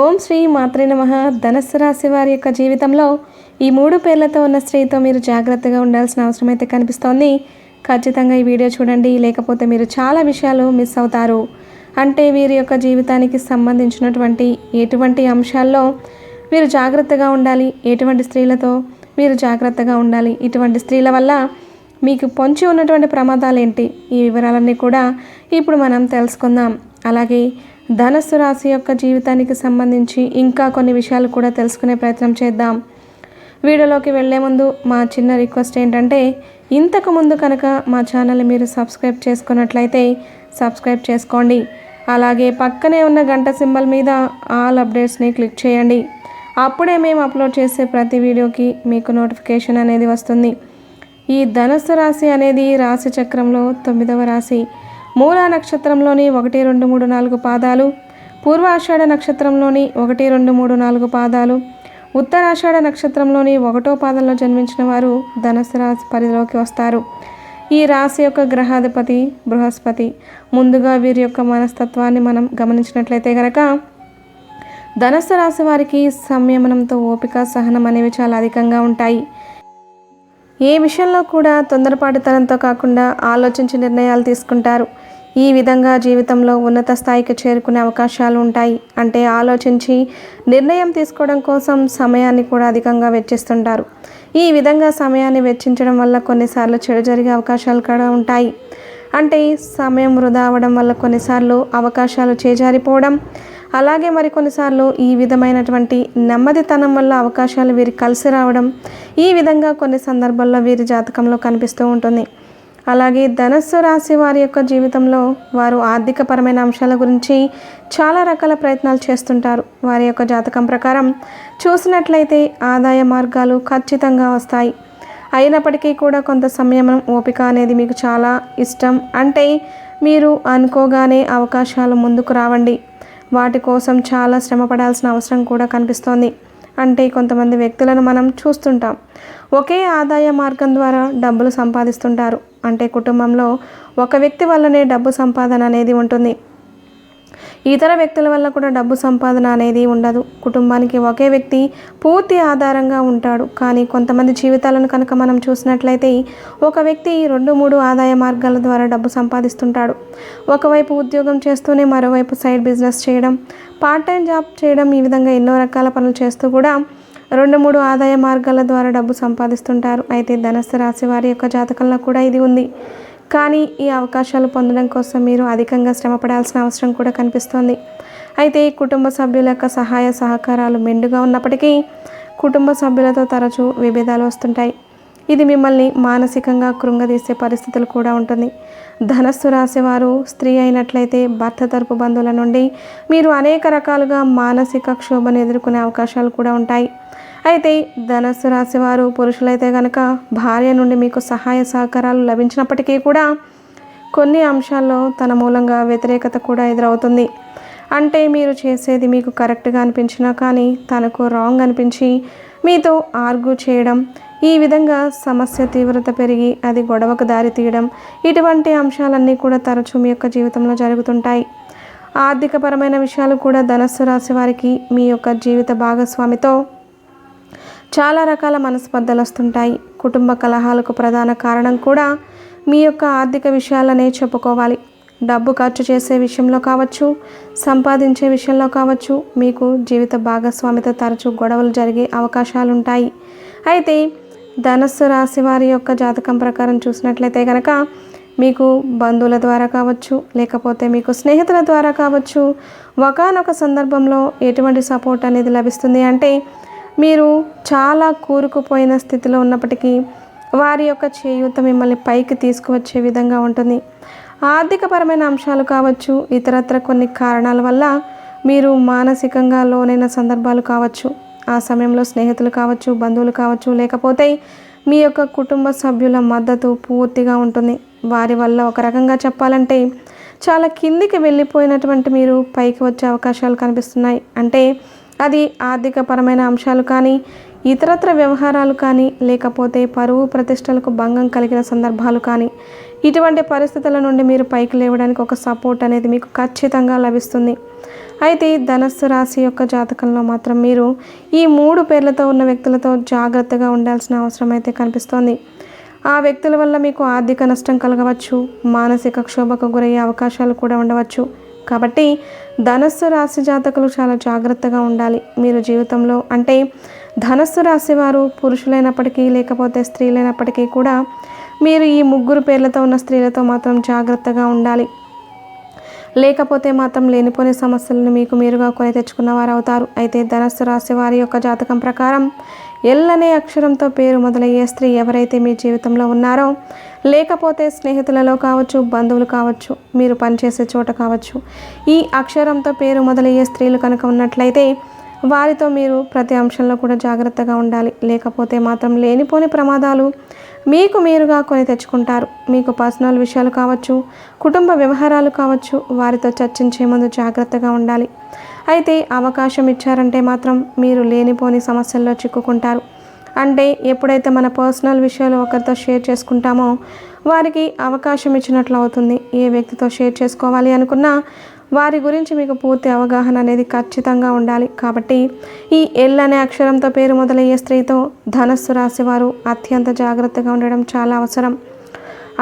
ఓం శ్రీ మాత్రే నమ. ధనస్సు రాశి వారి యొక్క జీవితంలో ఈ మూడు పేర్లతో ఉన్న స్త్రీతో మీరు జాగ్రత్తగా ఉండాల్సిన అవసరం అయితే కనిపిస్తోంది. ఖచ్చితంగా ఈ వీడియో చూడండి. లేకపోతే మీరు చాలా విషయాలు మిస్ అవుతారు. అంటే వీరి యొక్క జీవితానికి సంబంధించినటువంటి ఎటువంటి అంశాల్లో మీరు జాగ్రత్తగా ఉండాలి. ఎటువంటి స్త్రీలతో మీరు జాగ్రత్తగా ఉండాలి. ఇటువంటి స్త్రీల వల్ల మీకు పొంచి ఉన్నటువంటి ప్రమాదాలు ఏంటి? ఈ వివరాలన్నీ కూడా ఇప్పుడు మనం తెలుసుకుందాం. అలాగే ధనస్సు రాశి యొక్క జీవితానికి సంబంధించి ఇంకా కొన్ని విషయాలు కూడా తెలుసుకునే ప్రయత్నం చేద్దాం. వీడియోలోకి వెళ్ళే ముందు మా చిన్న రిక్వెస్ట్ ఏంటంటే ఇంతకు ముందు కనుక మా ఛానల్ని మీరు సబ్స్క్రైబ్ చేసుకున్నట్లయితే సబ్స్క్రైబ్ చేసుకోండి. అలాగే పక్కనే ఉన్న గంట సింబల్ మీద ఆల్ అప్డేట్స్ని క్లిక్ చేయండి. అప్పుడే మేము అప్లోడ్ చేసే ప్రతి వీడియోకి మీకు నోటిఫికేషన్ అనేది వస్తుంది. ఈ ధనుస్సు రాశి అనేది రాశి చక్రంలో తొమ్మిదవ రాశి. మూల నక్షత్రంలోని ఒకటి రెండు మూడు నాలుగు పాదాలు పూర్వాషాఢ నక్షత్రంలోని ఒకటి రెండు మూడు నాలుగు పాదాలు ఉత్తరాషాఢ నక్షత్రంలోని ఒకటో పాదంలో జన్మించిన వారు ధనుసు రాశి పరిధిలోకి వస్తారు. ఈ రాశి యొక్క గ్రహాధిపతి బృహస్పతి. ముందుగా వీరి యొక్క మనస్తత్వాన్ని మనం గమనించినట్లయితే గనక ధనస్సు రాశి వారికి సంయమనంతో ఓపిక సహనం అనేవి చాలా అధికంగా ఉంటాయి. ఏ విషయంలో కూడా తొందరపాటుతనంతో కాకుండా ఆలోచించి నిర్ణయాలు తీసుకుంటారు. ఈ విధంగా జీవితంలో ఉన్నత స్థాయికి చేరుకునే అవకాశాలు ఉంటాయి. అంటే ఆలోచించి నిర్ణయం తీసుకోవడం కోసం సమయాన్ని కూడా అధికంగా వెచ్చిస్తుంటారు. ఈ విధంగా సమయాన్ని వెచ్చించడం వల్ల కొన్నిసార్లు చెడు జరిగే అవకాశాలు కూడా ఉంటాయి. అంటే సమయం వృధా అవడం వల్ల కొన్నిసార్లు అవకాశాలు చేజారిపోవడం అలాగే మరికొన్నిసార్లు ఈ విధమైనటువంటి నెమ్మదితనం వల్ల అవకాశాలు వీరికి కలిసి రావడం ఈ విధంగా కొన్ని సందర్భాల్లో వీరి జాతకంలో కనిపిస్తూ ఉంటుంది. అలాగే ధనస్సు రాశి వారి యొక్క జీవితంలో వారు ఆర్థికపరమైన అంశాల గురించి చాలా రకాల ప్రయత్నాలు చేస్తుంటారు. వారి యొక్క జాతకం ప్రకారం చూసినట్లయితే ఆదాయ మార్గాలు ఖచ్చితంగా వస్తాయి. అయినప్పటికీ కూడా కొంత సమయం ఓపిక అనేది మీకు చాలా ఇష్టం. అంటే మీరు అనుకోగానే అవకాశాలు ముందుకు రావండి. వాటి కోసం చాలా శ్రమ పడాల్సిన అవసరం కూడా కనిపిస్తోంది. అంటే కొంతమంది వ్యక్తులను మనం చూస్తుంటాం. ఒకే ఆదాయ మార్గం ద్వారా డబ్బులు సంపాదిస్తుంటారు. అంటే కుటుంబంలో ఒక వ్యక్తి వల్లనే డబ్బు సంపాదన అనేది ఉంటుంది. ఇతర వ్యక్తుల వల్ల కూడా డబ్బు సంపాదన అనేది ఉండదు. కుటుంబానికి ఒకే వ్యక్తి పూర్తి ఆధారంగా ఉంటాడు. కానీ కొంతమంది జీవితాలను కనుక మనం చూసినట్లయితే ఒక వ్యక్తి రెండు మూడు ఆదాయ మార్గాల ద్వారా డబ్బు సంపాదిస్తుంటాడు. ఒకవైపు ఉద్యోగం చేస్తూనే మరోవైపు సైడ్ బిజినెస్ చేయడం పార్ట్ టైం జాబ్ చేయడం ఈ విధంగా ఎన్నో రకాల పనులు చేస్తూ కూడా రెండు మూడు ఆదాయ మార్గాల ద్వారా డబ్బు సంపాదిస్తుంటారు. అయితే ధనస్సు రాశి వారి యొక్క జాతకంలో కూడా ఇది ఉంది. కానీ ఈ అవకాశాలు పొందడం కోసం మీరు అధికంగా శ్రమపడాల్సిన అవసరం కూడా కనిపిస్తోంది. అయితే కుటుంబ సభ్యుల యొక్క సహాయ సహకారాలు మెండుగా ఉన్నప్పటికీ కుటుంబ సభ్యులతో తరచూ విభేదాలు వస్తుంటాయి. ఇది మిమ్మల్ని మానసికంగా కృంగదీసే పరిస్థితులు కూడా ఉంటుంది. ధనస్సు రాసేవారు స్త్రీ అయినట్లయితే భర్త తరపు బంధువుల నుండి మీరు అనేక రకాలుగా మానసిక క్షోభను ఎదుర్కొనే అవకాశాలు కూడా ఉంటాయి. అయితే ధనస్సు రాశి వారు పురుషులైతే కనుక భార్య నుండి మీకు సహాయ సహకారాలు లభించినప్పటికీ కూడా కొన్ని అంశాల్లో తన మూలంగా వ్యతిరేకత కూడా ఎదురవుతుంది. అంటే మీరు చేసేది మీకు కరెక్ట్గా అనిపించినా కానీ తనకు రాంగ్ అనిపించి మీతో ఆర్గ్యూ చేయడం ఈ విధంగా సమస్య తీవ్రత పెరిగి అది గొడవకు దారి తీయడం ఇటువంటి అంశాలన్నీ కూడా తరచూ మీ యొక్క జీవితంలో జరుగుతుంటాయి. ఆర్థికపరమైన విషయాలు కూడా ధనస్సు రాశి వారికి మీ యొక్క జీవిత భాగస్వామితో చాలా రకాల మనస్పర్ధలు వస్తుంటాయి. కుటుంబ కలహాలకు ప్రధాన కారణం కూడా మీ యొక్క ఆర్థిక విషయాలనే చెప్పుకోవాలి. డబ్బు ఖర్చు చేసే విషయంలో కావచ్చు సంపాదించే విషయంలో కావచ్చు మీకు జీవిత భాగస్వామితో తరచూ గొడవలు జరిగే అవకాశాలు ఉంటాయి అయితే ధనస్సు రాశి వారి యొక్క జాతకం ప్రకారం చూసినట్లయితే కనుక మీకు బంధువుల ద్వారా కావచ్చు లేకపోతే మీకు స్నేహితుల ద్వారా కావచ్చు ఒకనొక సందర్భంలో ఎటువంటి సపోర్ట్ అనేది లభిస్తుంది అంటే మీరు చాలా కూరుకుపోయిన స్థితిలో ఉన్నప్పటికీ వారి యొక్క చేయూత మిమ్మల్ని పైకి తీసుకువచ్చే విధంగా ఉంటుంది. ఆర్థికపరమైన అంశాలు కావచ్చు ఇతరత్ర కొన్ని కారణాల వల్ల మీరు మానసికంగా లోనైన సందర్భాలు కావచ్చు ఆ సమయంలో స్నేహితులు కావచ్చు బంధువులు కావచ్చు లేకపోతే మీ యొక్క కుటుంబ సభ్యుల మద్దతు పూర్తిగా ఉంటుంది. వారి వల్ల ఒక రకంగా చెప్పాలంటే చాలా కిందికి వెళ్ళిపోయినటువంటి మీరు పైకి వచ్చే అవకాశాలు కనిపిస్తున్నాయి. అంటే అది ఆర్థికపరమైన అంశాలు కానీ ఇతరత్ర వ్యవహారాలు కానీ లేకపోతే పరువు ప్రతిష్టలకు భంగం కలిగిన సందర్భాలు కానీ ఇటువంటి పరిస్థితుల నుండి మీరు పైకి లేవడానికి ఒక సపోర్ట్ అనేది మీకు ఖచ్చితంగా లభిస్తుంది. అయితే ధనస్సు రాశి యొక్క జాతకంలో మాత్రం మీరు ఈ మూడు పేర్లతో ఉన్న వ్యక్తులతో జాగ్రత్తగా ఉండాల్సిన అవసరం అయితే కనిపిస్తోంది. ఆ వ్యక్తుల వల్ల మీకు ఆర్థిక నష్టం కలగవచ్చు మానసిక క్షోభకు గురయ్యే అవకాశాలు కూడా ఉండవచ్చు. కాబట్టి ధనస్సు రాశి జాతకులు చాలా జాగ్రత్తగా ఉండాలి మీరు జీవితంలో. అంటే ధనస్సు రాశి వారు పురుషులైనప్పటికీ లేకపోతే స్త్రీలైనప్పటికీ కూడా మీరు ఈ ముగ్గురు పేర్లతో ఉన్న స్త్రీలతో మాత్రం జాగ్రత్తగా ఉండాలి. లేకపోతే మాత్రం లేనిపోని సమస్యలను మీకు మీరుగా కొని తెచ్చుకున్న వారు అవుతారు అయితే ధనస్సు రాశి వారి యొక్క జాతకం ప్రకారం ఎల్ అనే అక్షరంతో పేరు మొదలయ్యే స్త్రీ ఎవరైతే మీ జీవితంలో ఉన్నారో లేకపోతే స్నేహితులలో కావచ్చు బంధువులు కావచ్చు మీరు పనిచేసే చోట కావచ్చు ఈ అక్షరంతో పేరు మొదలయ్యే స్త్రీలు కనుక ఉన్నట్లయితే వారితో మీరు ప్రతి అంశంలో కూడా జాగ్రత్తగా ఉండాలి. లేకపోతే మాత్రం లేనిపోని ప్రమాదాలు మీకు మీరుగా కొని తెచ్చుకుంటారు. మీకు పర్సనల్ విషయాలు కావచ్చు కుటుంబ వ్యవహారాలు కావచ్చు వారితో చర్చించే ముందు జాగ్రత్తగా ఉండాలి. అయితే అవకాశం ఇచ్చారంటే మాత్రం మీరు లేనిపోని సమస్యల్లో చిక్కుకుంటారు. అంటే ఎప్పుడైతే మన పర్సనల్ విషయాలు ఒకరితో షేర్ చేసుకుంటామో వారికి అవకాశం ఇచ్చినట్లు అవుతుంది. ఏ వ్యక్తితో షేర్ చేసుకోవాలి అనుకున్నా వారి గురించి మీకు పూర్తి అవగాహన అనేది ఖచ్చితంగా ఉండాలి. కాబట్టి ఈ ఎల్ అనే అక్షరంతో పేరు మొదలయ్యే స్త్రీతో ధనస్సు రాసేవారు అత్యంత జాగ్రత్తగా ఉండడం చాలా అవసరం.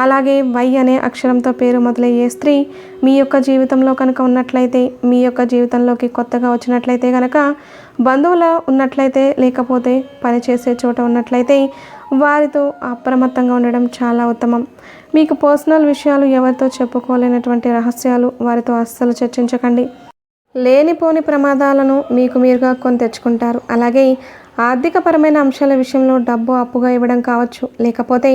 అలాగే వై అనే అక్షరంతో పేరు మొదలయ్యే స్త్రీ మీ యొక్క జీవితంలో కనుక ఉన్నట్లయితే మీ యొక్క జీవితంలోకి కొత్తగా వచ్చినట్లయితే కనుక బంధువుల ఉన్నట్లయితే లేకపోతే పనిచేసే చోట ఉన్నట్లయితే వారితో అప్రమత్తంగా ఉండడం చాలా ఉత్తమం. మీకు పర్సనల్ విషయాలు ఎవరితో చెప్పుకోలేనటువంటి రహస్యాలు వారితో అస్సలు చర్చించకండి. లేనిపోని ప్రమాదాలను మీకు మీరుగా కొని తెచ్చుకుంటారు. అలాగే ఆర్థికపరమైన అంశాల విషయంలో డబ్బు అప్పుగా ఇవ్వడం కావచ్చు. లేకపోతే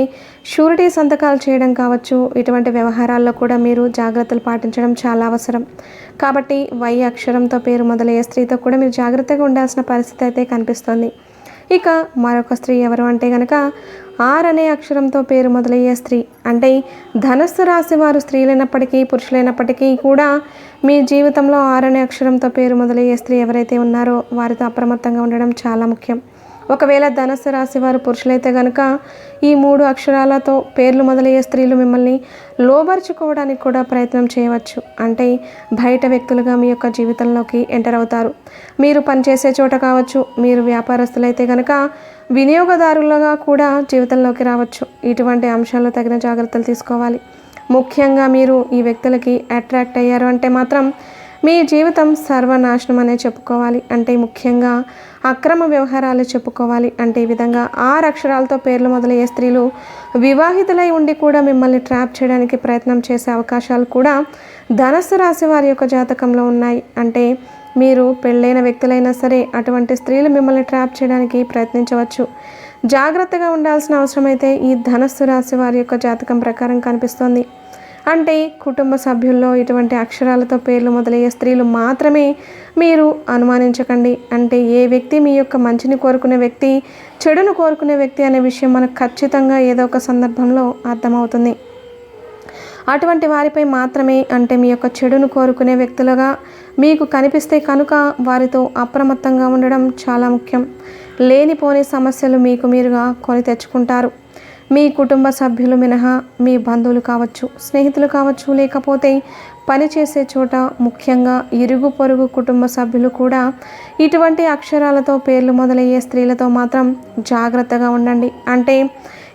షూరిటీ సంతకాలు చేయడం కావచ్చు. ఇటువంటి వ్యవహారాల్లో కూడా మీరు జాగ్రత్తలు పాటించడం చాలా అవసరం. కాబట్టి వై అక్షరంతో పేరు మొదలయ్యే స్త్రీతో కూడా మీరు జాగ్రత్తగా ఉండాల్సిన పరిస్థితి అయితే కనిపిస్తుంది. ఇక మరొక స్త్రీ ఎవరు అంటే కనుక ఆర్ అనే అక్షరంతో పేరు మొదలయ్యే స్త్రీ. అంటే ధనస్సు రాశి వారు స్త్రీలైనప్పటికీ పురుషులైనప్పటికీ కూడా మీ జీవితంలో ఆర్ అనే అక్షరంతో పేరు మొదలయ్యే స్త్రీ ఎవరైతే ఉన్నారో వారితో అప్రమత్తంగా ఉండడం చాలా ముఖ్యం. ఒకవేళ ధనస్సు రాశి వారు పురుషులైతే కనుక ఈ మూడు అక్షరాలతో పేర్లు మొదలయ్యే స్త్రీలు మిమ్మల్ని లోబరుచుకోవడానికి కూడా ప్రయత్నం చేయవచ్చు. అంటే బయట వ్యక్తులుగా మీ యొక్క జీవితంలోకి ఎంటర్ అవుతారు. మీరు పనిచేసే చోట కావచ్చు మీరు వ్యాపారస్తులైతే కనుక వినియోగదారులుగా కూడా జీవితంలోకి రావచ్చు. ఇటువంటి అంశాల్లో తగిన జాగ్రత్తలు తీసుకోవాలి. ముఖ్యంగా మీరు ఈ వ్యక్తులకి అట్రాక్ట్ అయ్యారు అంటే మాత్రం మీ జీవితం సర్వనాశనం అనే చెప్పుకోవాలి. అంటే ముఖ్యంగా అక్రమ వ్యవహారాలు చెప్పుకోవాలి. అంటే ఈ విధంగా ఆరు అక్షరాలతో పేర్లు మొదలయ్యే స్త్రీలు వివాహితులై ఉండి కూడా మిమ్మల్ని ట్రాప్ చేయడానికి ప్రయత్నం చేసే అవకాశాలు కూడా ధనస్సు రాశి వారి యొక్క జాతకంలో ఉన్నాయి. అంటే మీరు పెళ్ళైన వ్యక్తులైనా సరే అటువంటి స్త్రీలు మిమ్మల్ని ట్రాప్ చేయడానికి ప్రయత్నించవచ్చు. జాగ్రత్తగా ఉండాల్సిన అవసరం అయితే ఈ ధనస్సు రాశి వారి యొక్క జాతకం ప్రకారం కనిపిస్తోంది. అంటే కుటుంబ సభ్యుల్లో ఇటువంటి అక్షరాలతో పేర్లు మొదలయ్యే స్త్రీలు మాత్రమే మీరు అనుమానించకండి. అంటే ఏ వ్యక్తి మీ యొక్క మంచిని కోరుకునే వ్యక్తి చెడును కోరుకునే వ్యక్తి అనే విషయం మనకు ఖచ్చితంగా ఏదో ఒక సందర్భంలో అర్థమవుతుంది. అటువంటి వారిపై మాత్రమే అంటే మీ యొక్క చెడును కోరుకునే వ్యక్తులుగా మీకు కనిపిస్తే కనుక వారితో అప్రమత్తంగా ఉండడం చాలా ముఖ్యం. లేనిపోని సమస్యలు మీకు మీరుగా కొని తెచ్చుకుంటారు. మీ కుటుంబ సభ్యులు మినహా మీ బంధువులు కావచ్చు స్నేహితులు కావచ్చు లేకపోతే పనిచేసే చోట ముఖ్యంగా ఇరుగు పొరుగు కుటుంబ సభ్యులు కూడా ఇటువంటి అక్షరాలతో పేర్లు మొదలయ్యే స్త్రీలతో మాత్రం జాగ్రత్తగా ఉండండి. అంటే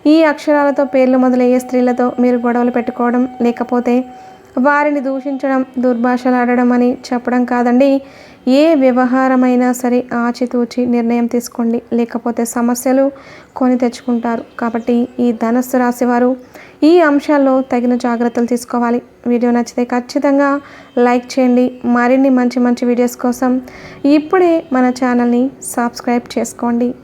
ఈ అక్షరాలతో పేర్లు మొదలయ్యే స్త్రీలతో మీరు గొడవలు పెట్టుకోవడం లేకపోతే వారిని దూషించడం దుర్భాషలాడడం అని చెప్పడం కాదండి. ఏ వ్యవహారమైనా సరే ఆచితూచి నిర్ణయం తీసుకోండి. లేకపోతే సమస్యలు కొని తెచ్చుకుంటారు. కాబట్టి ఈ ధనస్సు రాశివారు ఈ అంశాల్లో తగిన జాగ్రత్తలు తీసుకోవాలి. వీడియో నచ్చితే ఖచ్చితంగా లైక్ చేయండి. మరిన్ని మంచి మంచి వీడియోస్ కోసం ఇప్పుడే మన ఛానల్ని సబ్స్క్రైబ్ చేసుకోండి.